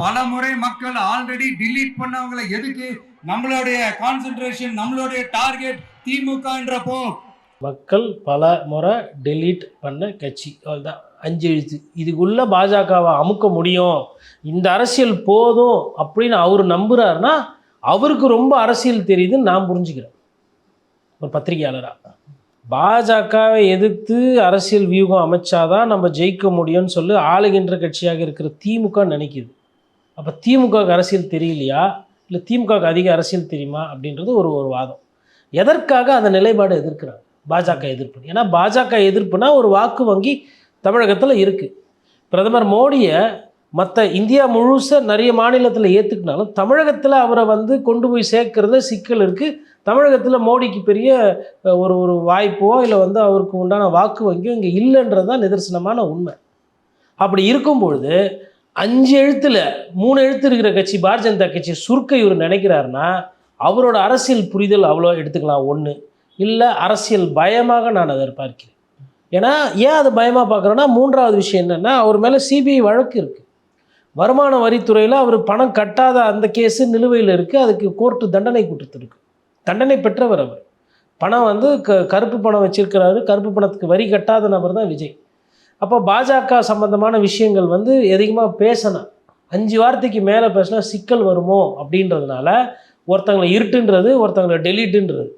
பல முறை மக்கள் ஆல்ரெடி டிலீட் பண்ணவங்களை எதுக்கு? நம்மளுடைய கான்சென்ட்ரேஷன் நம்மளுடைய டார்கெட் திமுகன்றப்போ மக்கள் பல முறை டெலீட் பண்ண கட்சி. அவ்வளோதான் அஞ்சு எழுத்து. இதுக்குள்ளே பாஜகவை அமுக்க முடியும். இந்த அரசியல் போதும் அப்படின்னு அவர் நம்புகிறாருன்னா அவருக்கு ரொம்ப அரசியல் தெரியுதுன்னு நான் புரிஞ்சுக்கிறேன். ஒரு பத்திரிகையாளராக பாஜகவை எதிர்த்து அரசியல் வியூகம் அமைச்சாதான் நம்ம ஜெயிக்க முடியும்னு சொல்லி ஆளுகின்ற கட்சியாக இருக்கிற திமுக நினைக்குது. அப்போ திமுகவுக்கு அரசியல் தெரியலையா? இல்லை திமுகவுக்கு அதிக அரசியல் தெரியுமா? அப்படின்றது ஒரு ஒரு வாதம். எதற்காக அந்த நிலைப்பாடு எதிர்க்கிறாங்க? பாஜக எதிர்ப்பு. ஏன்னா பாஜக எதிர்ப்புனா ஒரு வாக்கு வங்கி தமிழகத்தில் இருக்குது பிரதமர் மோடியை மற்ற இந்தியா முழுச நிறைய மாநிலத்தில் ஏற்றுக்கினாலும் தமிழகத்தில் அவரை வந்து கொண்டு போய் சேர்க்கறத சிக்கல் இருக்குது தமிழகத்தில் மோடிக்கு பெரிய ஒரு ஒரு வாய்ப்போ இல்லை வந்து அவருக்கு உண்டான வாக்கு வங்கியோ இங்கே இல்லைன்றது தான் நிதர்சனமான உண்மை. அப்படி இருக்கும் பொழுது அஞ்சு எழுத்தில் மூணு எழுத்து இருக்கிற கட்சி பாரதிய ஜனதா கட்சி சுருக்க இவர் நினைக்கிறாருன்னா அவரோட அரசியல் புரிதல் அவ்வளோ எடுத்துக்கலாம் ஒன்று இல்லை அரசியல் பயமாக நான் அதை பார்க்கிறேன். ஏன்னா ஏன் அதை பயமாக பார்க்குறேன்னா மூன்றாவது விஷயம் என்னென்னா அவர் மேலே சிபிஐ வழக்கு இருக்குது வருமான வரித்துறையில் அவர் பணம் கட்டாத அந்த கேஸு நிலுவையில் இருக்குது அதுக்கு கோர்ட்டு தண்டனை கொடுத்துருக்கு. தண்டனை பெற்றவர் அவர். பணம் வந்து க கருப்பு பணம் வச்சிருக்கிறாரு கருப்பு பணத்துக்கு வரி கட்டாத நபர் தான் விஜய். அப்போ பாஜக சம்மந்தமான விஷயங்கள் வந்து அதிகமாக பேசணும். அஞ்சு வார்த்தைக்கு மேலே பேசினா சிக்கல் வருமோ அப்படின்றதுனால ஒருத்தங்களை இருட்டுன்றது ஒருத்தங்களை டெலிட்டுன்றது